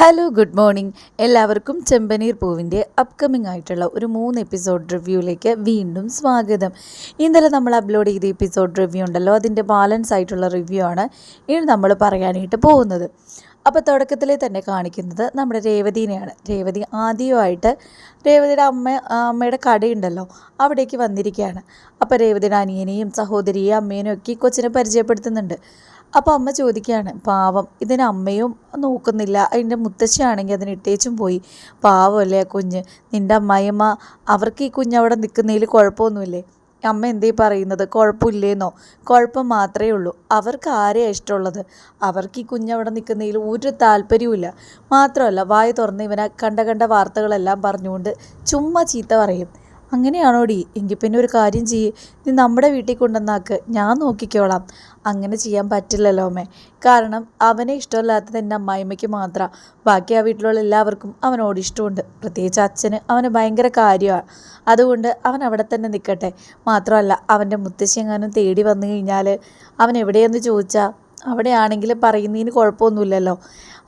Hello good morning എല്ലാവർക്കും ചെമ്പനീർ പൂവിന്റെ upcoming ആയിട്ടുള്ള ഒരു മൂന്ന് എപ്പിസോഡ് റിവ്യൂയിലേക്ക് വീണ്ടും സ്വാഗതം. ഇന്നലെ നമ്മൾ അപ്ലോഡ് ചെയ്ത എപ്പിസോഡ് റിവ്യൂ ഉണ്ടല്ലോ അതിന്റെ ബാലൻസ് ആയിട്ടുള്ള റിവ്യൂ ആണ് ഇനി നമ്മൾ പറയാനായിട്ട് പോകുന്നത്. അപ്പോൾ തുടക്കത്തിലെ തന്നെ കാണിക്കുന്നത് നമ്മുടെ രേവതിനെയാണ്. രേവതി ആദ്യമായിട്ട് രേവതിയുടെ അമ്മ അമ്മയുടെ കടയുണ്ടല്ലോ അവിടേക്ക് വന്നിരിക്കുകയാണ്. അപ്പോൾ രേവതിയുടെ അനിയനെയും സഹോദരിയെയും അമ്മേനെയും ഒക്കെ കൊച്ചിനെ പരിചയപ്പെടുത്തുന്നുണ്ട്. അപ്പോൾ അമ്മ ചോദിക്കുകയാണ് പാവം ഇതിന് അമ്മയും നോക്കുന്നില്ല. അതിന്റെ മുത്തശ്ശിയാണെങ്കിൽ അതിന് ഇട്ടേച്ചും പോയി. പാവമല്ലേ ആ കുഞ്ഞ്? നിന്റെ അമ്മായിയമ്മ അവർക്ക് ഈ കുഞ്ഞ് അവിടെ നിൽക്കുന്നതിൽ കുഴപ്പമൊന്നുമില്ലേ? അമ്മ എന്തേ പറയുന്നത്? കുഴപ്പമില്ലേന്നോ? കുഴപ്പം മാത്രമേ ഉള്ളൂ. അവർക്ക് ആരെയാണ് ഇഷ്ടമുള്ളത്? അവർക്ക് ഈ കുഞ്ഞവിടെ നിൽക്കുന്നതിൽ ഒരു താല്പര്യവുമില്ല. മാത്രമല്ല വായ തുറന്ന് ഇവനെ കണ്ട കണ്ട വാർത്തകളെല്ലാം പറഞ്ഞുകൊണ്ട് ചുമ്മാ ചീത്ത പറയും. അങ്ങനെയാണോടി? എങ്കിൽ പിന്നെ ഒരു കാര്യം ചെയ്യ്. നീ നമ്മുടെ വീട്ടിൽ കൊണ്ടുവന്നാക്ക്. ഞാൻ നോക്കിക്കോളാം. അങ്ങനെ ചെയ്യാൻ പറ്റില്ലല്ലോ അമ്മേ. കാരണം അവനെ ഇഷ്ടമല്ലാത്തത് എന്റെ അമ്മായിമ്മയ്ക്ക് മാത്രമാണ് ബാക്കി ആ വീട്ടിലുള്ള എല്ലാവർക്കും അവനോട് ഇഷ്ടമുണ്ട്. പ്രത്യേകിച്ച് അച്ഛന് അവന് ഭയങ്കര കാര്യമാണ് അതുകൊണ്ട് അവൻ അവിടെ തന്നെ നിൽക്കട്ടെ മാത്രമല്ല അവന്റെ മുത്തശ്ശി എങ്ങാനും തേടി വന്നു കഴിഞ്ഞാൽ അവൻ എവിടെയെന്ന് ചോദിച്ചാൽ അവിടെയാണെങ്കിൽ പറയുന്നതിന് കുഴപ്പമൊന്നുമില്ലല്ലോ.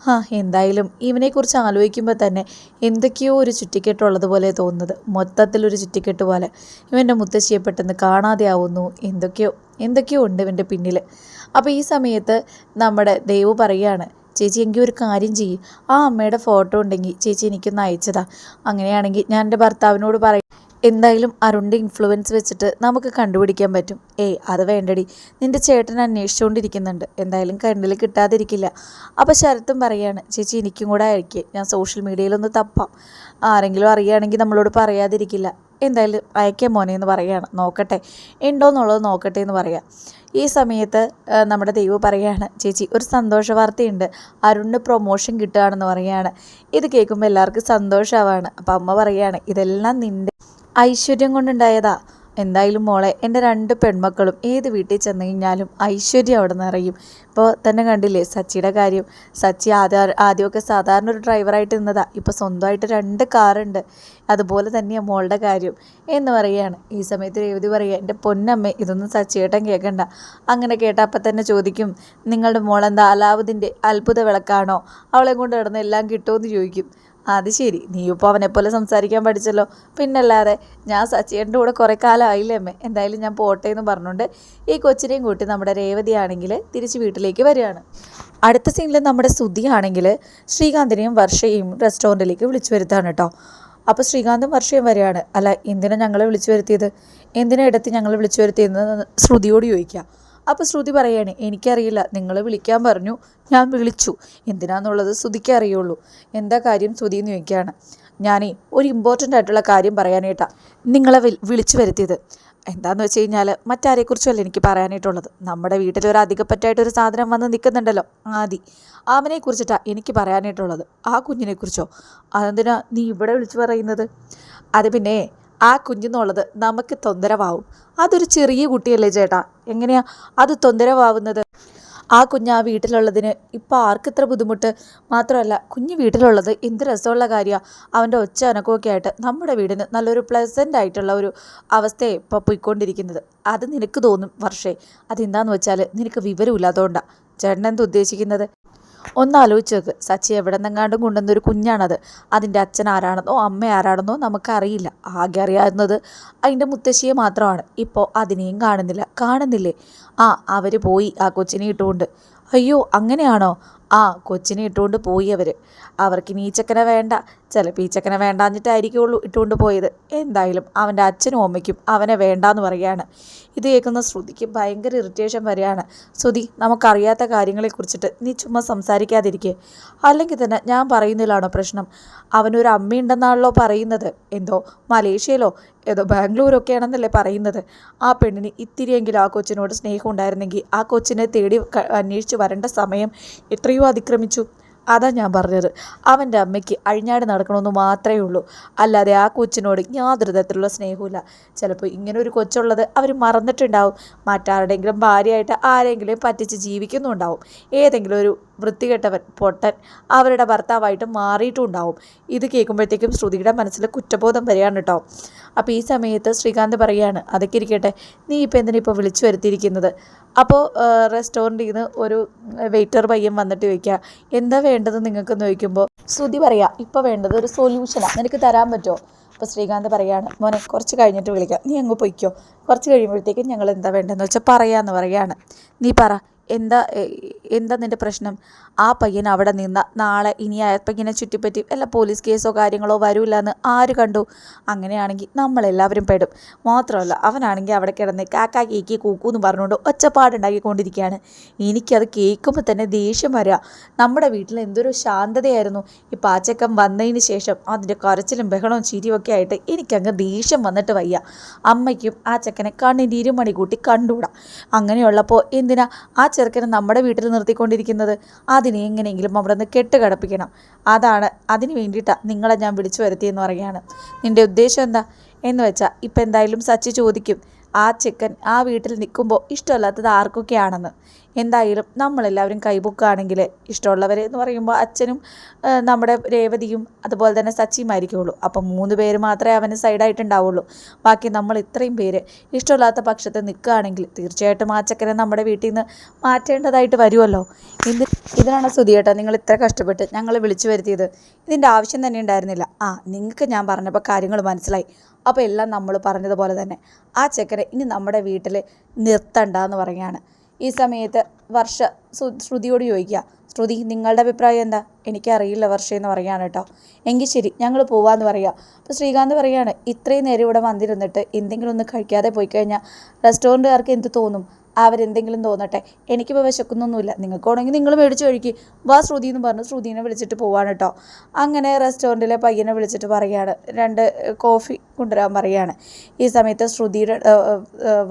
ആ എന്തായാലും ഇവനെക്കുറിച്ച് ആലോചിക്കുമ്പോൾ തന്നെ എന്തൊക്കെയോ ഒരു ചുറ്റിക്കെട്ടുള്ളതുപോലെ തോന്നുന്നത്. മൊത്തത്തിലൊരു ചുറ്റിക്കെട്ട് പോലെ. ഇവന്റെ മുത്തശ്ശിയെ പെട്ടെന്ന് കാണാതെ ആവുന്നു. എന്തൊക്കെയോ എന്തൊക്കെയോ ഉണ്ട് ഇവന്റെ പിന്നിൽ അപ്പോൾ ഈ സമയത്ത് നമ്മുടെ ദൈവ് പറയുകയാണ് ചേച്ചി എങ്കിൽ ഒരു കാര്യം ചെയ്യും. ആ അമ്മയുടെ ഫോട്ടോ ഉണ്ടെങ്കിൽ ചേച്ചി എനിക്കൊന്ന് അയച്ചതാ. അങ്ങനെയാണെങ്കിൽ ഞാൻ എന്റെ ഭർത്താവിനോട് പറയും എന്തായാലും അരുണിന്റെ ഇൻഫ്ലുവൻസ് വെച്ചിട്ട് നമുക്ക് കണ്ടുപിടിക്കാൻ പറ്റും. ഏയ് അത് വേണ്ടടി. നിന്റെ ചേട്ടൻ അന്വേഷിച്ചുകൊണ്ടിരിക്കുന്നുണ്ട്. എന്തായാലും കണ്ണിൽ കിട്ടാതിരിക്കില്ല. അപ്പോൾ ശരത്തും പറയാണ് ചേച്ചി എനിക്കും കൂടെ അയക്കുക ഞാൻ സോഷ്യൽ മീഡിയയിലൊന്ന് തപ്പാം. ആരെങ്കിലും അറിയുകയാണെങ്കിൽ നമ്മളോട് പറയാതിരിക്കില്ല. എന്തായാലും അയക്കാൻ മോനെ എന്ന് പറയുകയാണ് നോക്കട്ടെ. ഉണ്ടോ എന്നുള്ളത് നോക്കട്ടെ എന്ന് പറയാം. ഈ സമയത്ത് നമ്മുടെ ദൈവം പറയുകയാണ് ചേച്ചി ഒരു സന്തോഷ വാർത്തയുണ്ട്. അരുണിന് പ്രൊമോഷൻ കിട്ടുകയാണെന്ന് പറയുകയാണ് ഇത് കേൾക്കുമ്പോൾ എല്ലാവർക്കും സന്തോഷമാവാണ് അപ്പോൾ അമ്മ പറയുകയാണ് ഇതെല്ലാം നിന്റെ ഐശ്വര്യം കൊണ്ടുണ്ടായതാ. എന്തായാലും മോളെ എന്റെ രണ്ട് പെൺമക്കളും ഏത് വീട്ടിൽ ചെന്ന് കഴിഞ്ഞാലും ഐശ്വര്യം അവിടെ നിറയും. ഇപ്പോൾ തന്നെ കണ്ടില്ലേ സച്ചിയുടെ കാര്യം? സച്ചി ആദ്യം ആദ്യമൊക്കെ സാധാരണ ഒരു ഡ്രൈവറായിട്ട് നിന്നതാ. ഇപ്പോൾ സ്വന്തമായിട്ട് രണ്ട് കാറുണ്ട്. അതുപോലെ തന്നെയാണ് മോളുടെ കാര്യം എന്ന് പറയുകയാണ്. ഈ സമയത്ത് രേവതി പറയുക എന്റെ പൊന്നമ്മ ഇതൊന്നും സച്ചിയേട്ടൻ കേൾക്കണ്ട. അങ്ങനെ കേട്ട അപ്പം തന്നെ ചോദിക്കും നിങ്ങളുടെ മോളെന്താ അലാവുദ്ദീന്റെ അത്ഭുത വിളക്കാണോ? അവളെ കൊണ്ട് കിടന്ന് എല്ലാം കിട്ടുമെന്ന് ചോദിക്കും. അത് ശരി. നീ ഇപ്പോൾ അവനെ പോലെ സംസാരിക്കാൻ പഠിച്ചല്ലോ. പിന്നല്ലാതെ ഞാൻ സച്ചിയുടെ കൂടെ കുറേ കാലമായില്ലേ അമ്മേ. എന്തായാലും ഞാൻ പോട്ടെ എന്ന് പറഞ്ഞുകൊണ്ട് ഈ കൊച്ചിനെയും കൂട്ടി നമ്മുടെ രേവതി ആണെങ്കിൽ തിരിച്ച് വീട്ടിലേക്ക് വരികയാണ്. അടുത്ത സീനിൽ നമ്മുടെ സുധി ശ്രീകാന്തിനെയും വർഷയും റെസ്റ്റോറന്റിലേക്ക് വിളിച്ചു വരുത്താണ് കേട്ടോ. അപ്പോൾ ശ്രീകാന്തും വർഷയും വരികയാണ്. അല്ല എന്തിനാണ് ഞങ്ങളെ വിളിച്ചു വരുത്തിയത്? എന്തിനാ ഇടത്ത് ഞങ്ങൾ വിളിച്ചു വരുത്തിയതെന്ന് ശ്രുതിയോട് ചോദിക്കുക. അപ്പോൾ ശ്രുതി പറയാണ് എനിക്കറിയില്ല നിങ്ങൾ വിളിക്കാൻ പറഞ്ഞു. ഞാൻ വിളിച്ചു. എന്തിനാന്നുള്ളത് ശ്രുതിക്ക് അറിയുള്ളൂ. എന്താ കാര്യം? ശ്രുതി എന്ന് ചോദിക്കുകയാണ്. ഞാനേ ഒരു ഇമ്പോർട്ടന്റ് ആയിട്ടുള്ള കാര്യം പറയാനായിട്ടാണ് നിങ്ങളെ വിളിച്ചു വരുത്തിയത്. എന്താന്ന് വെച്ച് കഴിഞ്ഞാൽ മറ്റാരെക്കുറിച്ചല്ല എനിക്ക് പറയാനായിട്ടുള്ളത്? നമ്മുടെ വീട്ടിൽ ഒരു അധികപ്പറ്റായിട്ടൊരു സാധനം വന്ന് നിൽക്കുന്നുണ്ടല്ലോ ആദി. അവനെ കുറിച്ചിട്ടാണ് എനിക്ക് പറയാനായിട്ടുള്ളത്. ആ കുഞ്ഞിനെക്കുറിച്ചോ? അതെന്തിനാ നീ ഇവിടെ വിളിച്ചു പറയുന്നത്? അത് പിന്നെ ആ കുഞ്ഞെന്നുള്ളത് നമുക്ക് തൊന്തരവാവും. അതൊരു ചെറിയ കുട്ടിയല്ലേ ചേട്ടാ? എങ്ങനെയാ അത് തൊന്തരവാവുന്നത്? ആ കുഞ്ഞ് ആ വീട്ടിലുള്ളതിന് ഇപ്പോൾ ആർക്കിത്ര ബുദ്ധിമുട്ട്? മാത്രമല്ല കുഞ്ഞ് വീട്ടിലുള്ളത് എന്ത് രസമുള്ള കാര്യമാണ് അവന്റെ ഒച്ച അനക്കമൊക്കെ ആയിട്ട് നമ്മുടെ വീടിന് നല്ലൊരു പ്ലസന്റ് ആയിട്ടുള്ള ഒരു അവസ്ഥയെ ഇപ്പോൾ പോയിക്കൊണ്ടിരിക്കുന്നത്. അത് നിനക്ക് തോന്നും വർഷേ. അതെന്താണെന്ന് വെച്ചാൽ നിനക്ക് വിവരമില്ലാത്തതുകൊണ്ടാണ് ചേട്ടൻ എന്താ ഉദ്ദേശിക്കുന്നത്? ഒന്ന് ആലോചിച്ച് നോക്ക് സച്ചി എവിടെ നിന്നെങ്ങാണ്ടും കൊണ്ടുവന്നൊരു കുഞ്ഞാണത്. അതിന്റെ അച്ഛൻ ആരാണെന്നോ അമ്മ ആരാണെന്നോ നമുക്കറിയില്ല. ആകെ അറിയാവുന്നത് അതിന്റെ മുത്തശ്ശിയെ മാത്രമാണ്. ഇപ്പോൾ അതിനെയും കാണുന്നില്ല. കാണുന്നില്ലേ? ആ അവർ പോയി ആ കൊച്ചിനെ ഇട്ടുകൊണ്ട്. അയ്യോ അങ്ങനെയാണോ? ആ കൊച്ചിനെ ഇട്ടുകൊണ്ട് പോയി അവർ അവർക്ക് നീച്ചക്കനെ വേണ്ട. ചിലപ്പോൾ ഈ ചക്കനെ വേണ്ടാഞ്ഞിട്ടായിരിക്കുള്ളൂ ഇട്ടുകൊണ്ട് പോയത്. എന്തായാലും അവന്റെ അച്ഛനും അമ്മയ്ക്കും അവനെ വേണ്ടാന്ന് പറയുകയാണ്. ഇത് കേൾക്കുന്ന ശ്രുതിക്ക് ഭയങ്കര ഇറിറ്റേഷൻ വരികയാണ്. ശ്രുതി നമുക്കറിയാത്ത കാര്യങ്ങളെക്കുറിച്ചിട്ട് നീ ചുമ്മാ സംസാരിക്കാതിരിക്കുക അല്ലെങ്കിൽ തന്നെ ഞാൻ പറയുന്നതിലാണോ പ്രശ്നം? അവനൊരു അമ്മയുണ്ടെന്നാണല്ലോ പറയുന്നത്. എന്തോ മലേഷ്യയിലോ? ഏതോ ബാംഗ്ലൂരൊക്കെയാണെന്നല്ലേ പറയുന്നത്. ആ പെണ്ണിന് ഇത്തിരിയെങ്കിലും ആ കൊച്ചിനോട് സ്നേഹം ഉണ്ടായിരുന്നെങ്കിൽ ആ കൊച്ചിനെ തേടി അന്വേഷിച്ച് വരേണ്ട സമയം എത്രയോ അതിക്രമിച്ചു. അതാ ഞാൻ പറഞ്ഞത്. അവന്റെ അമ്മയ്ക്ക് അഴിഞ്ഞാട് നടക്കണമെന്ന് മാത്രമേ ഉള്ളൂ. അല്ലാതെ ആ കൊച്ചിനോട് യാതൊരു തരത്തിലുള്ള സ്നേഹമില്ല ചിലപ്പോൾ ഇങ്ങനെ ഒരു കൊച്ചുള്ളത് അവർ മറന്നിട്ടുണ്ടാവും. മറ്റാരുടെങ്കിലും ഭാര്യയായിട്ട് ആരെങ്കിലും പറ്റിച്ച് ജീവിക്കുന്നുണ്ടാവും. ഏതെങ്കിലും ഒരു വൃത്തികെട്ടവൻ പൊട്ടൻ അവരുടെ ഭർത്താവായിട്ട് മാറിയിട്ടുണ്ടാവും. ഇത് കേൾക്കുമ്പോഴത്തേക്കും ശ്രുതിയുടെ മനസ്സിൽ കുറ്റബോധം വരികയാണ് കേട്ടോ. അപ്പോൾ ഈ സമയത്ത് ശ്രീകാന്ത് പറയുകയാണ് അതൊക്കെ ഇരിക്കട്ടെ നീ ഇപ്പം എന്തിനാ ഇപ്പോൾ വിളിച്ചു വരുത്തിയിരിക്കുന്നത്? അപ്പോൾ റെസ്റ്റോറന്റിൽ നിന്ന് ഒരു വെയിറ്റർ പയ്യൻ വന്നിട്ട് ചോദിക്കുക എന്താ വേണ്ടത് നിങ്ങൾക്കെന്ന് ചോദിക്കുമ്പോൾ ശ്രുതി പറയാ ഇപ്പോൾ വേണ്ടത് ഒരു സൊല്യൂഷനാണ് നിനക്ക് തരാൻ പറ്റുമോ? അപ്പോൾ ശ്രീകാന്ത് പറയാണ് മോനെ കുറച്ച് കഴിഞ്ഞിട്ട് വിളിക്കാം നീ അങ്ങ് പൊയ്ക്കോ കുറച്ച് കഴിയുമ്പോഴത്തേക്കും ഞങ്ങൾ എന്താ വേണ്ടതെന്ന് വെച്ചാൽ പറയാമെന്ന് പറയാണ്. നീ പറ എന്താ എന്താ നിന്റെ പ്രശ്നം? ആ പയ്യൻ അവിടെ നിന്ന നാളെ ഇനി ആ പയ്യനെ ചുറ്റിപ്പറ്റി അല്ല പോലീസ് കേസോ കാര്യങ്ങളോ വരൂല എന്ന് ആര് കണ്ടു? അങ്ങനെയാണെങ്കിൽ നമ്മളെല്ലാവരും പെടും. മാത്രമല്ല അവനാണെങ്കിൽ അവിടെ കിടന്ന് കാക്ക കേക്കി കൂക്കു എന്ന് പറഞ്ഞുകൊണ്ട് ഒച്ചപ്പാടുണ്ടാക്കിക്കൊണ്ടിരിക്കുകയാണ്. എനിക്കത് കേൾക്കുമ്പോൾ തന്നെ ദേഷ്യം വരിക നമ്മുടെ വീട്ടിൽ എന്തൊരു ശാന്തതയായിരുന്നു. ഈ പാച്ചക്കൻ വന്നതിന് ശേഷം അതിന്റെ കരച്ചിലും ബഹളവും ചിരിയൊക്കെ ആയിട്ട് എനിക്കങ്ങ് ദേഷ്യം വന്നിട്ട് വയ്യ. അമ്മയ്ക്കും ആ ചെക്കനെ കണ്ണിന്റെ ഇരുമണി കൂട്ടി കണ്ടുകൂടാ അങ്ങനെയുള്ളപ്പോൾ എന്തിനാ ആ ചെറുക്കനെ നമ്മുടെ വീട്ടിൽ നിർത്തിക്കൊണ്ടിരിക്കുന്നത്. അതിനെ എങ്ങനെയെങ്കിലും അവിടെ നിന്ന് കെട്ടുകടപ്പിക്കണം. അതാണ് അതിന് വേണ്ടിയിട്ടാണ് നിങ്ങളെ ഞാൻ വിളിച്ചു വരുത്തിയെന്ന് പറയുകയാണ്. നിന്റെ ഉദ്ദേശം എന്താ? എന്ന് വെച്ചാൽ ഇപ്പം എന്തായാലും സച്ചി ചോദിക്കും ആ ചെക്കൻ ആ വീട്ടിൽ നിൽക്കുമ്പോൾ ഇഷ്ടമല്ലാത്തത് ആർക്കൊക്കെയാണെന്ന്? എന്തായാലും നമ്മളെല്ലാവരും കൈബുക്കാണെങ്കിൽ ഇഷ്ടമുള്ളവർ എന്ന് പറയുമ്പോൾ അച്ഛനും നമ്മുടെ രേവതിയും അതുപോലെ തന്നെ സച്ചിയുമായിരിക്കുള്ളൂ അപ്പം മൂന്ന് പേര് മാത്രമേ അവന് സൈഡായിട്ടുണ്ടാവുള്ളൂ ബാക്കി നമ്മൾ ഇത്രയും പേര് ഇഷ്ടമില്ലാത്ത പക്ഷത്ത് നിൽക്കുകയാണെങ്കിൽ തീർച്ചയായിട്ടും ആ നമ്മുടെ വീട്ടിൽ നിന്ന് മാറ്റേണ്ടതായിട്ട് വരുമല്ലോ. ഇത് ഇതിനാണ് സുധിയേട്ടാ നിങ്ങൾ ഇത്ര കഷ്ടപ്പെട്ട് ഞങ്ങൾ വിളിച്ചു വരുത്തിയത്. ഇതിന്റെ ആവശ്യം തന്നെ ഉണ്ടായിരുന്നില്ല. ആ നിങ്ങൾക്ക് ഞാൻ പറഞ്ഞപ്പോൾ കാര്യങ്ങൾ മനസ്സിലായി. അപ്പോൾ എല്ലാം നമ്മൾ പറഞ്ഞതുപോലെ തന്നെ. ആ ചെക്കനെ ഇനി നമ്മുടെ വീട്ടിൽ നിർത്തണ്ട എന്ന് പറയുകയാണ്. ഈ സമയത്ത് വർഷ ശ്രുതിയോട് ചോദിക്കുക ശ്രുതി നിങ്ങളുടെ അഭിപ്രായം എന്താ? എനിക്കറിയില്ല വർഷ എന്ന് പറയുകയാണ് കേട്ടോ. എങ്കിൽ ശരി ഞങ്ങൾ പോവാന്ന് പറയുക അപ്പോൾ ശ്രീകാന്ത് പറയാണ് ഇത്രയും നേരം ഇവിടെ വന്നിരുന്നിട്ട് എന്തെങ്കിലും ഒന്ന് കഴിക്കാതെ പോയി കഴിഞ്ഞാൽ റെസ്റ്റോറന്റുകാർക്ക് എന്ത് തോന്നും? അവരെന്തെങ്കിലും തോന്നട്ടെ. എനിക്കിപ്പോൾ വിശക്കുന്നൊന്നുമില്ല. നിങ്ങൾക്കാണെങ്കിൽ നിങ്ങൾ മേടിച്ച് കഴിക്കുക വാ ശ്രുതി എന്ന് പറഞ്ഞ് ശ്രുതിനെ വിളിച്ചിട്ട് പോവാണ് കേട്ടോ അങ്ങനെ റെസ്റ്റോറന്റിലെ പയ്യനെ വിളിച്ചിട്ട് പറയുകയാണ് രണ്ട് കോഫി കൊണ്ടുവരാൻ പറയുകയാണ് ഈ സമയത്ത് ശ്രുതിയുടെ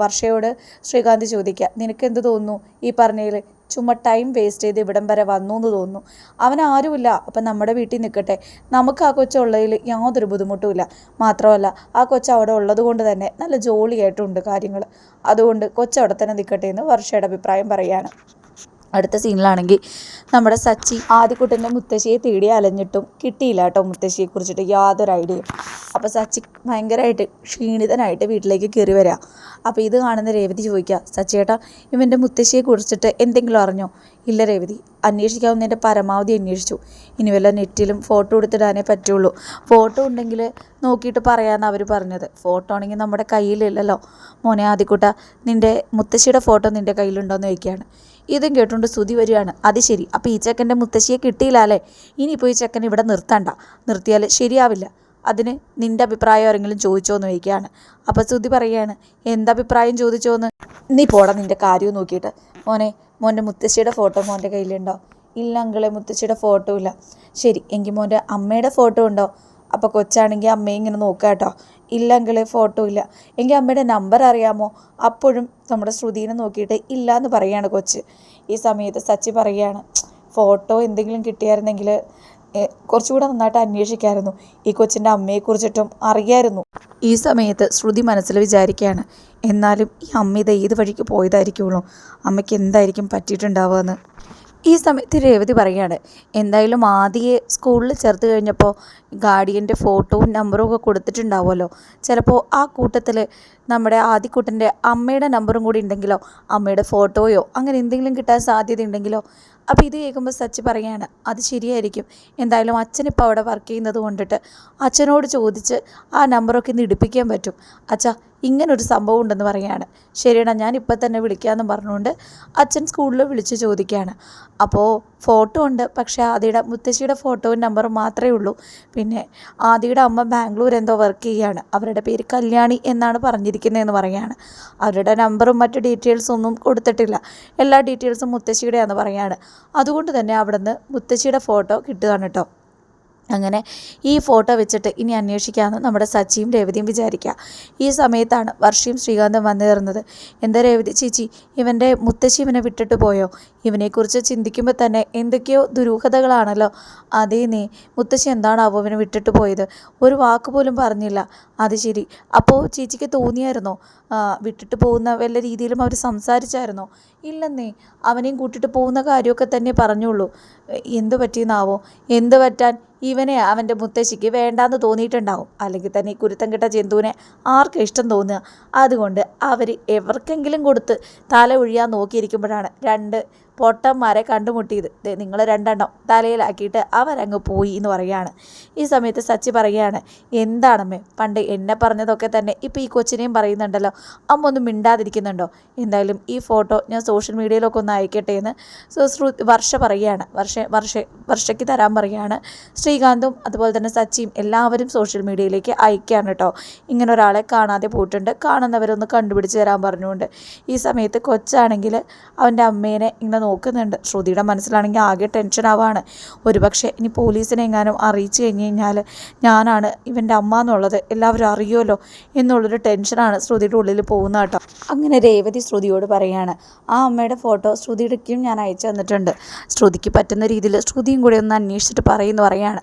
വർഷയോട് ശ്രീകാന്ത് ചോദിക്കുക നിനക്ക് എന്ത് തോന്നുന്നു ഈ പറഞ്ഞതിൽ ചുമ്മാ ടൈം വേസ്റ്റ് ചെയ്ത് ഇവിടം വരെ വന്നു എന്ന് തോന്നുന്നു. അവൻ ആരുമില്ല. അപ്പം നമ്മുടെ വീട്ടിൽ നിൽക്കട്ടെ. നമുക്ക് ആ കൊച്ചുള്ളതിൽ യാതൊരു ബുദ്ധിമുട്ടുമില്ല. മാത്രമല്ല ആ കൊച്ച് അവിടെ ഉള്ളത് കൊണ്ട് തന്നെ നല്ല ജോളിയായിട്ടുണ്ട് കാര്യങ്ങൾ അതുകൊണ്ട് കൊച്ചവിടെ തന്നെ നിൽക്കട്ടെ എന്ന് വർഷയുടെ അഭിപ്രായം പറയുകയാണ്. അടുത്ത സീനിലാണെങ്കിൽ നമ്മുടെ സച്ചി ആദ്യക്കുട്ടന്റെ മുത്തശ്ശിയെ തേടി അലഞ്ഞിട്ടും കിട്ടിയില്ല കേട്ടോ മുത്തശ്ശിയെ കുറിച്ചിട്ട് യാതൊരു ഐഡിയയും. അപ്പോൾ സച്ചി ഭയങ്കരമായിട്ട് ക്ഷീണിതനായിട്ട് വീട്ടിലേക്ക് കയറി വരിക അപ്പോൾ ഇത് കാണുന്ന രേവതി ചോദിക്കുക സച്ചിയേട്ടാ ഇവന്റെ മുത്തശ്ശിയെ കുറിച്ചിട്ട് എന്തെങ്കിലും അറിഞ്ഞോ? ഇല്ല രേവതി. അന്വേഷിക്കാവുന്നതിന്റെ പരമാവധി അന്വേഷിച്ചു. ഇനി വല്ല നെറ്റിലും ഫോട്ടോ എടുത്തിടാനേ പറ്റുള്ളൂ. ഫോട്ടോ ഉണ്ടെങ്കിൽ നോക്കിയിട്ട് പറയാമെന്ന് അവർ പറഞ്ഞത്. ഫോട്ടോ ആണെങ്കിൽ നമ്മുടെ കയ്യിലില്ലല്ലോ. മോനെ ആദ്യക്കൂട്ട നിന്റെ മുത്തശ്ശിയുടെ ഫോട്ടോ നിന്റെ കയ്യിലുണ്ടോയെന്ന് ചോദിക്കുകയാണ്. ഇതും കേട്ടുകൊണ്ട് സ്തുതി വരികയാണ്. അത് ശരി. അപ്പോൾ ഈ ചെക്കന്റെ മുത്തശ്ശിയെ കിട്ടിയില്ല അല്ലേ? ഇനിയിപ്പോൾ ഈ ചെക്കൻ ഇവിടെ നിർത്തണ്ട. നിർത്തിയാൽ ശരിയാവില്ല. അതിന് നിന്റെ അഭിപ്രായം ആരെങ്കിലും ചോദിച്ചോ എന്ന് ചോദിക്കുകയാണ്. അപ്പോൾ സ്തുതി പറയുകയാണ് എന്തഭിപ്രായം ചോദിച്ചോന്ന്? നീ പോടാ നിന്റെ കാര്യം നോക്കിയിട്ട്. മോനെ മോന്റെ മുത്തശ്ശിയുടെ ഫോട്ടോ മോന്റെ കയ്യിലുണ്ടോ? ഇല്ല അങ്കിളെ മുത്തശ്ശിയുടെ ഫോട്ടോ ഇല്ല. ശരി എങ്കിൽ മോന്റെ അമ്മയുടെ ഫോട്ടോ ഉണ്ടോ? അപ്പോൾ കൊച്ചാണെങ്കിൽ അമ്മയെ ഇങ്ങനെ നോക്കുക കേട്ടോ ഇല്ല അങ്കിളെ ഫോട്ടോ ഇല്ല. എങ്കിൽ അമ്മയുടെ നമ്പർ അറിയാമോ? അപ്പോഴും നമ്മുടെ ശ്രുതിനെ നോക്കിയിട്ട് ഇല്ല എന്ന് പറയുകയാണ് കൊച്ച്. ഈ സമയത്ത് സച്ചി പറയുകയാണ് ഫോട്ടോ എന്തെങ്കിലും കിട്ടിയായിരുന്നെങ്കിൽ കുറച്ചുകൂടെ നന്നായിട്ട് അന്വേഷിക്കായിരുന്നു. ഈ കൊച്ചിന്റെ അമ്മയെക്കുറിച്ചിട്ടും അറിയായിരുന്നു. ഈ സമയത്ത് ശ്രുതി മനസ്സിൽ വിചാരിക്കുകയാണ് എന്നാലും ഈ അമ്മ ഇത് ഏത് വഴിക്ക് പോയതായിരിക്കുള്ളൂ? അമ്മയ്ക്ക് എന്തായിരിക്കും പറ്റിയിട്ടുണ്ടാവുക എന്ന് ഈ സമയത്ത് രേവതി പറയുകയാണ് എന്തായാലും ആദ്യയെ സ്കൂളിൽ ചേർത്ത് കഴിഞ്ഞപ്പോൾ ഗാർഡിയന്റെ ഫോട്ടോവും നമ്പറും ഒക്കെ കൊടുത്തിട്ടുണ്ടാവുമല്ലോ. ചിലപ്പോൾ ആ കൂട്ടത്തിൽ നമ്മുടെ ആദ്യക്കൂട്ടന്റെ അമ്മയുടെ നമ്പറും കൂടി ഉണ്ടെങ്കിലോ അമ്മയുടെ ഫോട്ടോയോ അങ്ങനെ എന്തെങ്കിലും കിട്ടാൻ സാധ്യത ഉണ്ടെങ്കിലോ അപ്പോൾ ഇത് കേൾക്കുമ്പോൾ സച്ചി പറയാണ് അത് ശരിയായിരിക്കും. എന്തായാലും അച്ഛനിപ്പോൾ അവിടെ വർക്ക് ചെയ്യുന്നത് കൊണ്ടിട്ട് അച്ഛനോട് ചോദിച്ച് ആ നമ്പറൊക്കെ ഇന്ന് ഇടിപ്പിക്കാൻ പറ്റും. അച്ഛാ ഇങ്ങനൊരു സംഭവം ഉണ്ടെന്ന് പറയാണ് ശരിയാണ് ഞാൻ ഇപ്പം തന്നെ വിളിക്കാമെന്ന് പറഞ്ഞുകൊണ്ട് അച്ഛൻ സ്കൂളിൽ വിളിച്ച് ചോദിക്കുകയാണ്. അപ്പോൾ ഫോട്ടോ ഉണ്ട്. പക്ഷേ ആദിയുടെ മുത്തശ്ശിയുടെ ഫോട്ടോ നമ്പറും മാത്രമേ ഉള്ളൂ. പിന്നെ ആദിയുടെ അമ്മ ബാംഗ്ലൂർ എന്തോ വർക്ക് ചെയ്യുകയാണ് അവരുടെ പേര് കല്യാണി എന്നാണ് പറഞ്ഞിരിക്കുന്നതെന്ന് പറയുകയാണ്. അവരുടെ നമ്പറും മറ്റു ഡീറ്റെയിൽസും ഒന്നും കൊടുത്തിട്ടില്ല. എല്ലാ ഡീറ്റെയിൽസും മുത്തശ്ശിയുടെയാണെന്ന് പറയുകയാണ്. അതുകൊണ്ട് തന്നെ അവിടുന്ന് മുത്തശ്ശിയുടെ ഫോട്ടോ കിട്ടുകയാണ് കേട്ടോ അങ്ങനെ ഈ ഫോട്ടോ വെച്ചിട്ട് ഇനി അന്വേഷിക്കാമെന്ന് നമ്മുടെ സച്ചിയും രേവതിയും വിചാരിക്കുക. ഈ സമയത്താണ് വർഷയും ശ്രീകാന്തും വന്നു എന്താ രേവതി ചേച്ചി ഇവന്റെ മുത്തശ്ശി ഇവനെ വിട്ടിട്ട് പോയോ? ഇവനെക്കുറിച്ച് ചിന്തിക്കുമ്പോൾ തന്നെ എന്തൊക്കെയോ ദുരൂഹതകളാണല്ലോ. അതേ നീ മുത്തശ്ശി എന്താണാവോ ഇവനെ വിട്ടിട്ട് പോയത്? ഒരു വാക്ക് പോലും പറഞ്ഞില്ല. അത് ശരി. അപ്പോൾ ചേച്ചിക്ക് തോന്നിയായിരുന്നോ? വിട്ടിട്ട് പോകുന്ന വല്ല രീതിയിലും അവർ സംസാരിച്ചായിരുന്നോ? ഇല്ലെന്നേ അവനെയും കൂട്ടിയിട്ട് പോകുന്ന കാര്യമൊക്കെ തന്നെ പറഞ്ഞുള്ളൂ. എന്ത് പറ്റിയെന്നാവോ? എന്ത് പറ്റാൻ ഇവനെ അവന്റെ മുത്തശ്ശിക്ക് വേണ്ടാന്ന് തോന്നിയിട്ടുണ്ടാവും. അല്ലെങ്കിൽ തന്നെ ഈ കുരുത്തം കെട്ട ജന്തുവിനെ ആർക്കും ഇഷ്ടം തോന്നുക? അതുകൊണ്ട് അവർ എവർക്കെങ്കിലും കൊടുത്ത് തല ഒഴിയാൻ നോക്കിയിരിക്കുമ്പോഴാണ് രണ്ട് പൊട്ടന്മാരെ കണ്ടുമുട്ടിയത്. നിങ്ങൾ രണ്ടെണ്ണം തലയിലാക്കിയിട്ട് അവരങ്ങ് പോയി എന്ന് പറയുകയാണ്. ഈ സമയത്ത് സച്ചി പറയുകയാണ് എന്താണമ്മേ പണ്ട് എന്നെ പറഞ്ഞതൊക്കെ തന്നെ ഇപ്പോൾ ഈ കൊച്ചിനെയും പറയുന്നുണ്ടല്ലോ. അമ്മ ഒന്നും മിണ്ടാതിരിക്കുന്നുണ്ടോ? എന്തായാലും ഈ ഫോട്ടോ ഞാൻ സോഷ്യൽ മീഡിയയിലൊക്കെ ഒന്ന് അയക്കട്ടെ എന്ന് ശ്രു വർഷ പറയുകയാണ്. വർഷ വർഷ വർഷയ്ക്ക് തരാൻ പറയുകയാണ്. ശ്രീകാന്തും അതുപോലെ തന്നെ സച്ചിയും എല്ലാവരും സോഷ്യൽ മീഡിയയിലേക്ക് അയക്കുകയാണ് കേട്ടോ. ഇങ്ങനെ ഒരാളെ കാണാതെ പോയിട്ടുണ്ട്. കാണുന്നവരൊന്ന് കണ്ടുപിടിച്ച് തരാൻ പറഞ്ഞുകൊണ്ട്. ഈ സമയത്ത് കൊച്ചാണെങ്കിൽ അവന്റെ അമ്മേനെ ഇങ്ങനെ നോക്കുന്നുണ്ട്. ശ്രുതിയുടെ മനസ്സിലാണെങ്കിൽ ആകെ ടെൻഷൻ ആവാണ്. ഒരുപക്ഷെ ഇനി പോലീസിനെ എങ്ങാനും അറിയിച്ചു കഴിഞ്ഞ് കഴിഞ്ഞാൽ ഞാനാണ് ഇവന്റെ അമ്മ എന്നുള്ളത് എല്ലാവരും അറിയുമല്ലോ എന്നുള്ളൊരു ടെൻഷനാണ് ശ്രുതിയുടെ ഉള്ളിൽ പോകുന്ന കേട്ടോ. അങ്ങനെ രേവതി ശ്രുതിയോട് പറയാണ് ആ അമ്മയുടെ ഫോട്ടോ ശ്രുതിയുടെക്കും ഞാൻ അയച്ചു തന്നിട്ടുണ്ട്. ശ്രുതിക്ക് പറ്റുന്ന രീതിയിൽ ശ്രുതിയും കൂടി ഒന്ന് അന്വേഷിച്ചിട്ട് പറയുമെന്ന് പറയാണ്.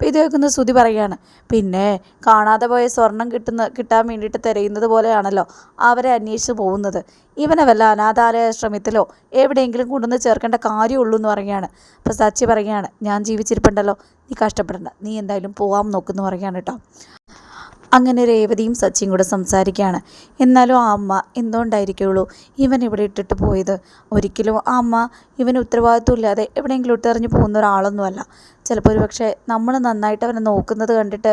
അപ്പോൾ ഇത് കേൾക്കുന്ന ശ്രുതി പറയുകയാണ് പിന്നെ കാണാതെ പോയ സ്വർണം കിട്ടുന്ന കിട്ടാൻ വേണ്ടിയിട്ട് തിരയുന്നത് പോലെയാണല്ലോ അവരെ അന്വേഷിച്ച് പോകുന്നത്. ഇവനെ വല്ല അനാഥാലയാശ്രമത്തിലോ എവിടെയെങ്കിലും കൊണ്ടുവന്ന് ചേർക്കേണ്ട കാര്യമുള്ളൂ എന്ന് പറയുകയാണ്. അപ്പോൾ സച്ചി പറയുകയാണ് ഞാൻ ജീവിച്ചിരിപ്പുണ്ടല്ലോ നീ കഷ്ടപ്പെടണ്ട നീ എന്തായാലും പോകാൻ നോക്കുന്നു പറയുകയാണ് കേട്ടോ. അങ്ങനെ രേവതിയും സച്ചിയും കൂടെ സംസാരിക്കുകയാണ്. എന്നാലും ആ അമ്മ എന്തുകൊണ്ടായിരിക്കുള്ളൂ ഇവൻ ഇവിടെ ഇട്ടിട്ട് പോയത്? ഒരിക്കലും ആ അമ്മ ഇവന് ഉത്തരവാദിത്വം ഇല്ലാതെ എവിടെയെങ്കിലും ഇട്ടെറിഞ്ഞ് പോകുന്ന ഒരാളൊന്നുമല്ല ചിലപ്പോൾ ഒരു പക്ഷേ നമ്മൾ നന്നായിട്ട് അവനെ നോക്കുന്നത് കണ്ടിട്ട്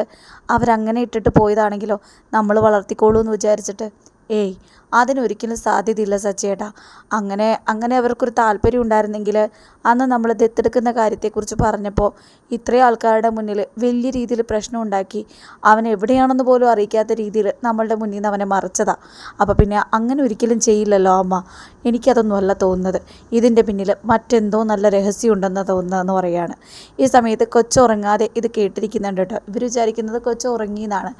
അവരങ്ങനെ ഇട്ടിട്ട് പോയതാണെങ്കിലോ നമ്മൾ വളർത്തിക്കോളൂ എന്ന് വിചാരിച്ചിട്ട്. ഏയ് അതിനൊരിക്കലും സാധ്യതയില്ല സച്ചേട്ടാ അങ്ങനെ അങ്ങനെ അവർക്കൊരു താല്പര്യം ഉണ്ടായിരുന്നെങ്കിൽ അന്ന് നമ്മൾ ദത്തെടുക്കുന്ന കാര്യത്തെക്കുറിച്ച് പറഞ്ഞപ്പോൾ ഇത്രയും ആൾക്കാരുടെ മുന്നിൽ വലിയ രീതിയിൽ പ്രശ്നം ഉണ്ടാക്കി. അവൻ എവിടെയാണെന്ന് പോലും അറിയിക്കാത്ത രീതിയിൽ നമ്മളുടെ മുന്നിൽ നിന്ന് അവനെ മറച്ചതാ. അപ്പോൾ പിന്നെ അങ്ങനെ ഒരിക്കലും ചെയ്യില്ലല്ലോ അമ്മ. എനിക്കതൊന്നുമല്ല തോന്നുന്നത്. ഇതിന്റെ പിന്നിൽ മറ്റെന്തോ നല്ല രഹസ്യം ഉണ്ടെന്ന് തോന്നുന്നതെന്ന് പറയുകയാണ് ഈ സമയത്ത് കൊച്ചുറങ്ങാതെ ഇത് കേട്ടിരിക്കുന്നുണ്ട് കേട്ടോ. ഇവർ വിചാരിക്കുന്നത് കൊച്ചുറങ്ങിയെന്നാണ്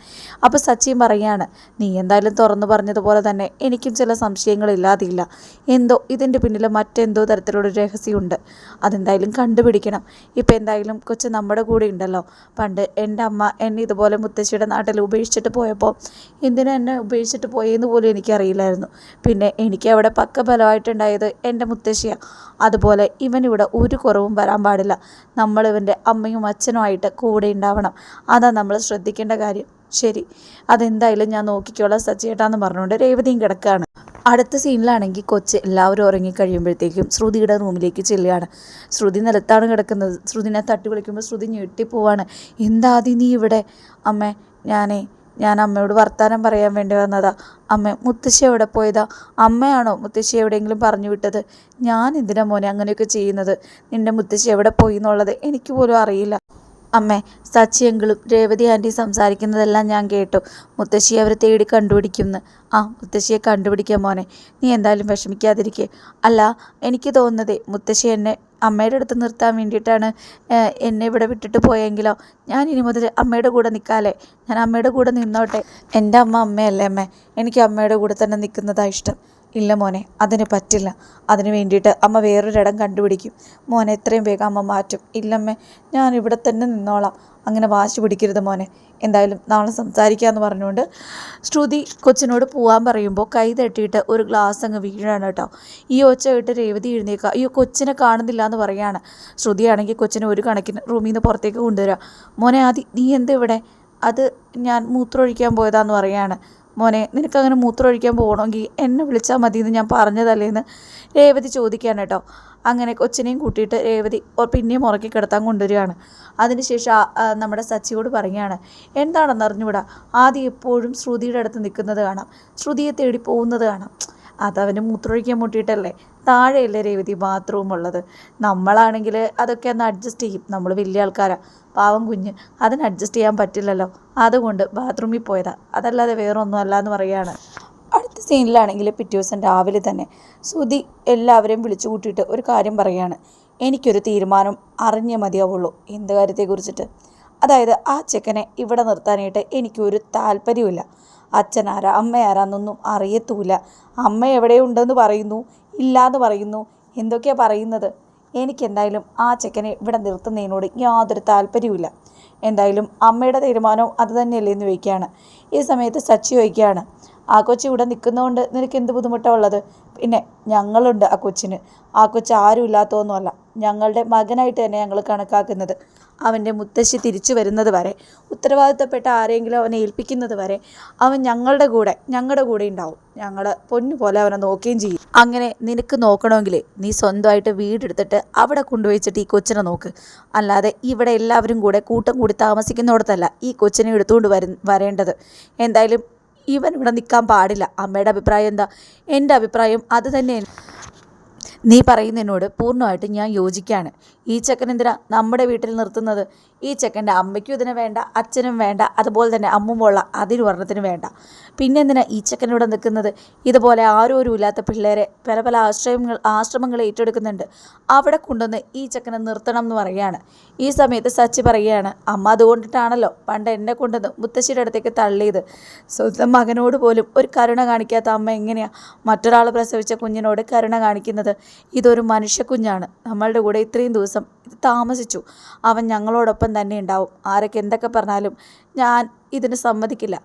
അപ്പോൾ സച്ചിൻ പറയാണ് നീ എന്തായാലും തുറന്നു പറഞ്ഞതുപോലെ തന്നെ എനിക്കും ചില സംശയങ്ങളില്ലാതില്ല എന്തോ ഇതിന്റെ പിന്നിൽ മറ്റെന്തോ തരത്തിലുള്ള രഹസ്യമുണ്ട്. അതെന്തായാലും കണ്ടുപിടിക്കണം. ഇപ്പം എന്തായാലും കൊച്ചു നമ്മുടെ കൂടെ ഉണ്ടല്ലോ. പണ്ട് എന്റെ അമ്മ എന്നെ ഇതുപോലെ മുത്തശ്ശിയുടെ നാട്ടിൽ ഉപേക്ഷിച്ചിട്ട് പോയപ്പോൾ എന്തിനാ എന്നെ ഉപേക്ഷിച്ചിട്ട് പോയെന്ന് പോലും എനിക്കറിയില്ലായിരുന്നു. പിന്നെ എനിക്ക് അവിടെ പക്ക ബലമായിട്ടുണ്ടായത് എന്റെ മുത്തശ്ശിയാണ് അതുപോലെ ഇവനിവിടെ ഒരു കുറവും വരാൻ പാടില്ല. നമ്മളിവന്റെ അമ്മയും അച്ഛനുമായിട്ട് കൂടെ ഉണ്ടാവണം. അതാണ് നമ്മൾ ശ്രദ്ധിക്കേണ്ട കാര്യം. ശരി. അതെന്തായാലും ഞാൻ നോക്കിക്കോളാം സച്ചേട്ടാന്ന് പറഞ്ഞുകൊണ്ട് രേവതിയും കിടക്കുകയാണ് അടുത്ത സീനിലാണെങ്കിൽ കൊച്ച് എല്ലാവരും ഉറങ്ങിക്കഴിയുമ്പോഴത്തേക്കും ശ്രുതിയുടെ റൂമിലേക്ക് ചെല്ലുകയാണ്. ശ്രുതി നിലത്താണ് കിടക്കുന്നത്. ശ്രുതിനെ തട്ടി വിളിക്കുമ്പോൾ ശ്രുതി ഞെട്ടിപ്പോവാണ്. എന്താതി നീ ഇവിടെ? അമ്മേ ഞാനേ ഞാൻ അമ്മയോട് വർത്താനം പറയാൻ വേണ്ടി വന്നതാ. അമ്മ മുത്തശ്ശി എവിടെ പോയതാ? അമ്മയാണോ മുത്തശ്ശി എവിടെയെങ്കിലും പറഞ്ഞു വിട്ടത്? ഞാൻ എന്തിനാ മോനെ അങ്ങനെയൊക്കെ ചെയ്യുന്നത്? നിന്റെ മുത്തശ്ശി എവിടെ പോയി എന്നുള്ളത് എനിക്ക് പോലും അറിയില്ല. അമ്മേ സച്ചിയെങ്കിലും രേവതി ആന്റി സംസാരിക്കുന്നതെല്ലാം ഞാൻ കേട്ടു. മുത്തശ്ശി അവരെ തേടി കണ്ടുപിടിക്കുമെന്ന്. ആ മുത്തശ്ശിയെ കണ്ടുപിടിക്കാൻ മോനെ. നീ എന്തായാലും വിഷമിക്കാതിരിക്കേ. അല്ല എനിക്ക് തോന്നുന്നത് മുത്തശ്ശി എന്നെ അമ്മയുടെ അടുത്ത് നിർത്താൻ വേണ്ടിയിട്ടാണ് എന്നെ ഇവിടെ വിട്ടിട്ട് പോയെങ്കിലോ? ഞാൻ ഇനി മുതൽ അമ്മയുടെ കൂടെ നിൽക്കാല്ലേ ഞാൻ അമ്മയുടെ കൂടെ നിന്നോട്ടെ. എന്റെ അമ്മ അമ്മയല്ലേ അമ്മേ? എനിക്ക് അമ്മയുടെ കൂടെ തന്നെ നിൽക്കുന്നതാണ് ഇഷ്ടം. ഇല്ല മോനെ അതിന് പറ്റില്ല. അതിന് വേണ്ടിയിട്ട് അമ്മ വേറൊരിടം കണ്ടുപിടിക്കും. മോനെ എത്രയും വേഗം അമ്മ മാറ്റും. ഇല്ലമ്മേ ഞാൻ ഇവിടെ തന്നെ നിന്നോളാം. അങ്ങനെ വാശി പിടിക്കരുത് മോനെ. എന്തായാലും നാളെ സംസാരിക്കാമെന്ന് പറഞ്ഞുകൊണ്ട് ശ്രുതി കൊച്ചിനോട് പോകാൻ പറയുമ്പോൾ കൈ തട്ടിയിട്ട് ഒരു ഗ്ലാസ് അങ്ങ് വീഴാണ് കേട്ടോ. ഈ ഒച്ച കേട്ട് രേവതി എഴുന്നേക്കുക അയ്യോ കൊച്ചിനെ കാണുന്നില്ല എന്ന് പറയാണ്. ശ്രുതിയാണെങ്കിൽ കൊച്ചിനെ ഒരു കണക്കിന് റൂമിൽ നിന്ന് പുറത്തേക്ക് കൊണ്ടുവരിക മോനെ ആദി നീ എന്താ ഇവിടെ അത് ഞാൻ മൂത്രമൊഴിക്കാൻ പോയതാന്ന് പറയാണ്. മോനെ നിനക്കങ്ങനെ മൂത്രമൊഴിക്കാൻ പോകണമെങ്കിൽ എന്നെ വിളിച്ചാൽ മതി എന്ന് ഞാൻ പറഞ്ഞതല്ലേന്ന് രേവതി ചോദിക്കുകയാണ് കേട്ടോ. അങ്ങനെ കൊച്ചിനെയും കൂട്ടിയിട്ട് രേവതി പിന്നെയും ഉറക്കി കിടത്താൻ കൊണ്ടുവരികയാണ്. അതിനുശേഷം നമ്മുടെ സച്ചിയോട് പറയുകയാണ് എന്താണെന്ന് അറിഞ്ഞുകൂടാ ആദ്യം എപ്പോഴും ശ്രുതിയുടെ അടുത്ത് നിൽക്കുന്നത് കാണാം. ശ്രുതിയെ തേടി പോകുന്നത് കാണാം. അതവന് മൂത്രമൊഴിക്കാൻ മുട്ടിയിട്ടല്ലേ? താഴെയല്ലേ രേവതി ബാത്റൂം ഉള്ളത്? നമ്മളാണെങ്കിൽ അതൊക്കെ ഒന്ന് അഡ്ജസ്റ്റ് ചെയ്യും. നമ്മൾ വലിയ ആൾക്കാരാ. പാവം കുഞ്ഞ്. അതിന് അഡ്ജസ്റ്റ് ചെയ്യാൻ പറ്റില്ലല്ലോ. അതുകൊണ്ട് ബാത്റൂമിൽ പോയതാ. അതല്ലാതെ വേറെ ഒന്നും അല്ല എന്ന് പറയാണ് അടുത്ത സീനിലാണെങ്കിൽ പിറ്റേ ദിവസം രാവിലെ തന്നെ സുധി എല്ലാവരെയും വിളിച്ചു കൂട്ടിയിട്ട് ഒരു കാര്യം പറയാണ് എനിക്കൊരു തീരുമാനം അറിഞ്ഞേ മതിയാവുള്ളൂ. എന്ത് കാര്യത്തെക്കുറിച്ചിട്ട്? അതായത് ആ ചെക്കനെ ഇവിടെ നിർത്താനായിട്ട് എനിക്കൊരു താല്പര്യമില്ല അച്ഛനാരാ? അമ്മയാരാന്നൊന്നും അറിയത്തൂല അമ്മ എവിടെയുണ്ടെന്ന് പറയുന്നു? ഇല്ലാന്ന് പറയുന്നു. എന്തൊക്കെയാ പറയുന്നത്? എനിക്കെന്തായാലും ആ ചെക്കനെ ഇവിടെ നിർത്തുന്നതിനോട് യാതൊരു താല്പര്യവുമില്ല. എന്തായാലും അമ്മയുടെ തീരുമാനവും അത് തന്നെയല്ലേ എന്ന് ചോദിക്കുകയാണ്. ഈ സമയത്ത് സച്ചി ചോദിക്കുകയാണ് ആ കൊച്ചി ഇവിടെ നിൽക്കുന്നതുകൊണ്ട് നിനക്ക് എന്ത് ബുദ്ധിമുട്ടാണ് ഉള്ളത്? പിന്നെ ഞങ്ങളുണ്ട് ആ കൊച്ചിന്. ആ കൊച്ച് ആരും ഇല്ലാത്തതൊന്നുമല്ല ഞങ്ങളുടെ മകനായിട്ട് തന്നെ ഞങ്ങൾ കണക്കാക്കുന്നത്. അവന്റെ മുത്തശ്ശി തിരിച്ചു വരുന്നത് വരെ ഉത്തരവാദിത്തപ്പെട്ട ആരെങ്കിലും അവനെ ഏൽപ്പിക്കുന്നത് വരെ അവൻ ഞങ്ങളുടെ കൂടെ ഞങ്ങളുടെ കൂടെ ഉണ്ടാവും. ഞങ്ങൾ പൊന്നു പോലെ അവനെ നോക്കുകയും ചെയ്യും. അങ്ങനെ നിനക്ക് നോക്കണമെങ്കിൽ നീ സ്വന്തമായിട്ട് വീടെടുത്തിട്ട് അവിടെ കൊണ്ടുവച്ചിട്ട് ഈ കൊച്ചിനെ നോക്ക്. അല്ലാതെ ഇവിടെ എല്ലാവരും കൂടെ കൂട്ടം കൂടി താമസിക്കുന്നിടത്തല്ല ഈ കൊച്ചിനെ എടുത്തുകൊണ്ട് വര വരേണ്ടത്. എന്തായാലും ഇവൻ ഇവിടെ നിൽക്കാൻ പാടില്ല. അമ്മയുടെ അഭിപ്രായം എന്താ? എന്റെ അഭിപ്രായം അത് തന്നെയാണ്. നീ പറയുന്നതിനോട് പൂർണമായിട്ടും ഞാൻ യോജിക്കുകയാണ്. ഈ ചെക്കൻ എന്തിനാ നമ്മുടെ വീട്ടിൽ നിർത്തുന്നത്? ഈ ചെക്കന്റെ അമ്മയ്ക്കും ഇതിന് വേണ്ട അച്ഛനും വേണ്ട അതുപോലെ തന്നെ അമ്മുമുള്ള അതിന് വർണത്തിന് വേണ്ട. പിന്നെ എന്തിനാ ഈ ചെക്കൻ ഇവിടെ നിൽക്കുന്നത്? ഇതുപോലെ ആരോരും ഇല്ലാത്ത പിള്ളേരെ പല പല ആശ്രയങ്ങൾ ആശ്രമങ്ങൾ ഏറ്റെടുക്കുന്നുണ്ട്. അവിടെ കൊണ്ടുവന്ന് ഈ ചെക്കനെ നിർത്തണം എന്ന് പറയുകയാണ്. ഈ സമയത്ത് സച്ചി പറയുകയാണ് അമ്മ അതുകൊണ്ടിട്ടാണല്ലോ പണ്ട് എന്നെ കൊണ്ടുവന്ന് മുത്തശ്ശിയുടെ അടുത്തേക്ക് തള്ളിയത്. സ്വന്തം മകനോട് പോലും ഒരു കരുണ കാണിക്കാത്ത അമ്മ എങ്ങനെയാണ് മറ്റൊരാൾ പ്രസവിച്ച കുഞ്ഞിനോട് കരുണ കാണിക്കുന്നത്? ഇതൊരു മനുഷ്യക്കുഞ്ഞാണ് നമ്മളുടെ കൂടെ ഇത്രയും ദിവസം താമസിച്ചു. അവൻ ഞങ്ങളോടൊപ്പം തന്നെ ഉണ്ടാവും. ആരൊക്കെ എന്തൊക്കെ പറഞ്ഞാലും ഞാൻ ഇതിന് സമ്മതിക്കില്ല.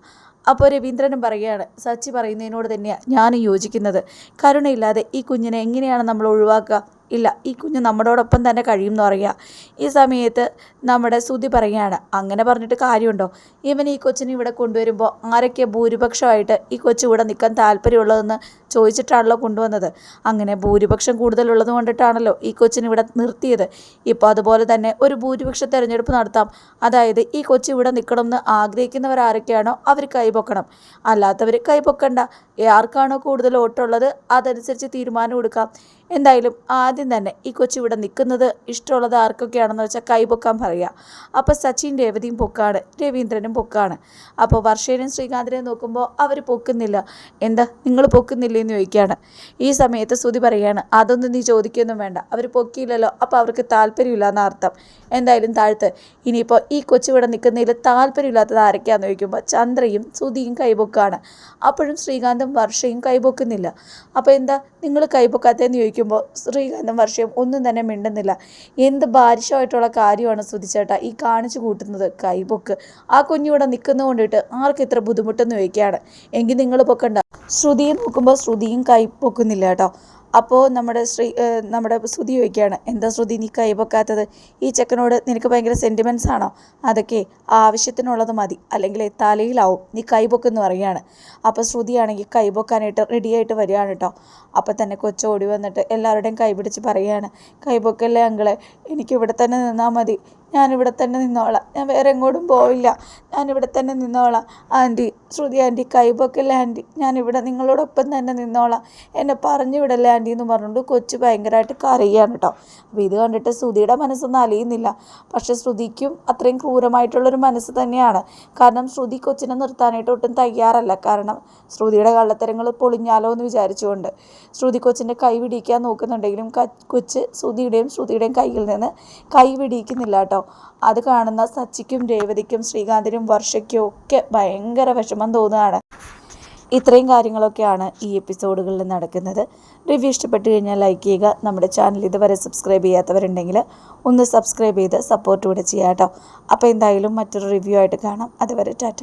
അപ്പോൾ രവീന്ദ്രനും പറയുകയാണ് സച്ചി പറയുന്നതിനോട് തന്നെയാണ് ഞാനും യോജിക്കുന്നത്. കരുണയില്ലാതെ ഈ കുഞ്ഞിനെ എങ്ങനെയാണ് നമ്മൾ ഒഴിവാക്കുക? ഇല്ല ഈ കുഞ്ഞ് നമ്മളോടൊപ്പം തന്നെ കഴിയും എന്ന് പറയുക. ഈ സമയത്ത് നമ്മുടെ സുതി പറയുകയാണ് അങ്ങനെ പറഞ്ഞിട്ട് കാര്യമുണ്ടോ? ഇവൻ ഈ കൊച്ചിനെ ഇവിടെ കൊണ്ടുവരുമ്പോൾ ആരൊക്കെ ഭൂരിപക്ഷമായിട്ട് ഈ കൊച്ചു ഇവിടെ നിൽക്കാൻ താല്പര്യമുള്ളതെന്ന് ചോദിച്ചിട്ടാണല്ലോ കൊണ്ടുവന്നത്. അങ്ങനെ ഭൂരിപക്ഷം കൂടുതലുള്ളത് കൊണ്ടിട്ടാണല്ലോ ഈ കൊച്ചിനെ ഇവിടെ നിർത്തിയത്. ഇപ്പോൾ അതുപോലെ തന്നെ ഒരു ഭൂരിപക്ഷ തിരഞ്ഞെടുപ്പ് നടത്താം. അതായത് ഈ കൊച്ചു ഇവിടെ നിൽക്കണമെന്ന് ആഗ്രഹിക്കുന്നവർ ആരൊക്കെയാണോ അവർ കൈപൊക്കണം അല്ലാത്തവർ കൈപൊക്കണ്ട ആർക്കാണോ കൂടുതൽ വോട്ടുള്ളത് അതനുസരിച്ച് തീരുമാനം എടുക്കാം. എന്തായാലും ആദ്യം തന്നെ ഈ കൊച്ചു ഇവിടെ നിൽക്കുന്നത് ഇഷ്ടമുള്ളത് ആർക്കൊക്കെയാണെന്ന് വെച്ചാൽ കൈപൊക്കാൻ പറയുക. അപ്പോൾ സച്ചിൻ രേവതിയും പൊക്കാണ് രവീന്ദ്രനും പൊക്കാണ്. അപ്പോൾ വർഷേനും ശ്രീകാന്തിനെയും നോക്കുമ്പോൾ അവർ പൊക്കുന്നില്ല. എന്താ നിങ്ങൾ പൊക്കുന്നില്ലേ എന്ന് ചോദിക്കുകയാണ്. ഈ സമയത്ത് ശ്രുതി പറയുകയാണ് അതൊന്നും നീ ചോദിക്കൊന്നും വേണ്ട അവർ പൊക്കിയില്ലല്ലോ അപ്പോൾ അവർക്ക് താല്പര്യമില്ല എന്ന അർത്ഥം. എന്തായാലും താഴ്ത്ത് ഇനിയിപ്പോൾ ഈ കൊച്ചു ഇവിടെ നിൽക്കുന്നതിൽ താല്പര്യമില്ലാത്തത് ആരൊക്കെയാണെന്ന് ചോദിക്കുമ്പോൾ ചന്ദ്രയും ശ്രുതിയും കൈപൊക്കാണ്. അപ്പോഴും ശ്രീകാന്തും വർഷയും കൈപൊക്കുന്നില്ല. അപ്പോൾ എന്താ? നിങ്ങൾ കൈപൊക്കാത്തതെന്ന് ചോദിക്കുമ്പോൾ ശ്രീകാന്തും വർഷയും ഒന്നും തന്നെ മിണ്ടുന്നില്ല. എന്ത് ബാരിശമായിട്ടുള്ള കാര്യമാണ് ശ്രുതിച്ചേട്ടാ ഈ കാണിച്ചു കൂട്ടുന്നത് കൈപൊക്ക്. ആ കുഞ്ഞിവിടെ നിൽക്കുന്നത് കൊണ്ടിട്ട് ആർക്ക് ഇത്ര ബുദ്ധിമുട്ടെന്ന് ചോദിക്കുകയാണ്. എങ്കിൽ നിങ്ങൾ പൊക്കണ്ട. ശ്രുതിയെ നോക്കുമ്പോൾ ശ്രുതിയും കൈ പൊക്കുന്നില്ല കേട്ടോ. അപ്പോൾ നമ്മുടെ ശ്രീ നമ്മുടെ ശ്രുതി ചോദിക്കുകയാണ് എന്താ ശ്രുതി നീ കൈപൊക്കാത്തത് ഈ ചെക്കനോട് നിനക്ക് ഭയങ്കര സെന്റിമെന്റ്സ് ആണോ? അതൊക്കെ ആവശ്യത്തിനുള്ളത് മതി അല്ലെങ്കിൽ തലയിലാവും നീ കൈപൊക്കെന്ന് പറയുകയാണ്. അപ്പോൾ ശ്രുതിയാണെങ്കിൽ കൈപൊക്കാനായിട്ട് റെഡിയായിട്ട് വരികയാണ് കേട്ടോ അപ്പോൾ തന്നെ കൊച്ചു ഓടി വന്നിട്ട് എല്ലാവരുടെയും കൈപിടിച്ച് പറയുകയാണ് കൈപൊക്കല്ലേ അങ്കിളെ? എനിക്ക് ഇവിടെ തന്നെ നിന്നാൽ മതി ഞാനിവിടെ തന്നെ നിന്നോളാം. ഞാൻ വേറെ എങ്ങോട്ടും പോവില്ല. ഞാനിവിടെ തന്നെ നിന്നോളാം. ആന്റി ശ്രുതി ആന്റി കൈപൊക്കല്ലേ ആന്റി. ഞാനിവിടെ നിങ്ങളോടൊപ്പം തന്നെ നിന്നോളാം. എന്നെ പറഞ്ഞു വിടല്ലേ ആന്റി എന്ന് പറഞ്ഞുകൊണ്ട് കൊച്ചു ഭയങ്കരമായിട്ട് കരയാണ് കേട്ടോ. അപ്പോൾ ഇത് കണ്ടിട്ട് ശ്രുതിയുടെ മനസ്സൊന്നും അലിയുന്നില്ല. പക്ഷേ ശ്രുതിക്കും അത്രയും ക്രൂരമായിട്ടുള്ളൊരു മനസ്സ് തന്നെയാണ്. കാരണം ശ്രുതി കൊച്ചിനെ നിർത്താനായിട്ട് ഒട്ടും തയ്യാറല്ല. കാരണം ശ്രുതിയുടെ കള്ളത്തരങ്ങൾ പൊളിഞ്ഞാലോ എന്ന് വിചാരിച്ചുകൊണ്ട് ശ്രുതി കൊച്ചിന്റെ കൈ പിടിക്കാൻ നോക്കുന്നുണ്ടെങ്കിലും കൊച്ച് ശ്രുതിയുടെയും ശ്രുതിയുടെയും കയ്യിൽ നിന്ന് കൈ പിടിക്കുന്നില്ല കേട്ടോ. അത് കാണുന്ന സച്ചിക്കും രേവതിക്കും ശ്രീകാന്തിനും വർഷയ്ക്കും ഒക്കെ ഭയങ്കര വിഷമം തോന്നുകയാണ്. ഇത്രയും കാര്യങ്ങളൊക്കെയാണ് ഈ എപ്പിസോഡുകളിൽ നടക്കുന്നത്. റിവ്യൂ ഇഷ്ടപ്പെട്ടു കഴിഞ്ഞാൽ ലൈക്ക് ചെയ്യുക. നമ്മുടെ ചാനൽ ഇതുവരെ സബ്സ്ക്രൈബ് ചെയ്യാത്തവരുണ്ടെങ്കിൽ ഒന്ന് സബ്സ്ക്രൈബ് ചെയ്ത് സപ്പോർട്ട് കൂടെ ചെയ്യാം കേട്ടോ. അപ്പോൾ എന്തായാലും മറ്റൊരു റിവ്യൂ ആയിട്ട് കാണാം. അതുവരെ ടാറ്റ.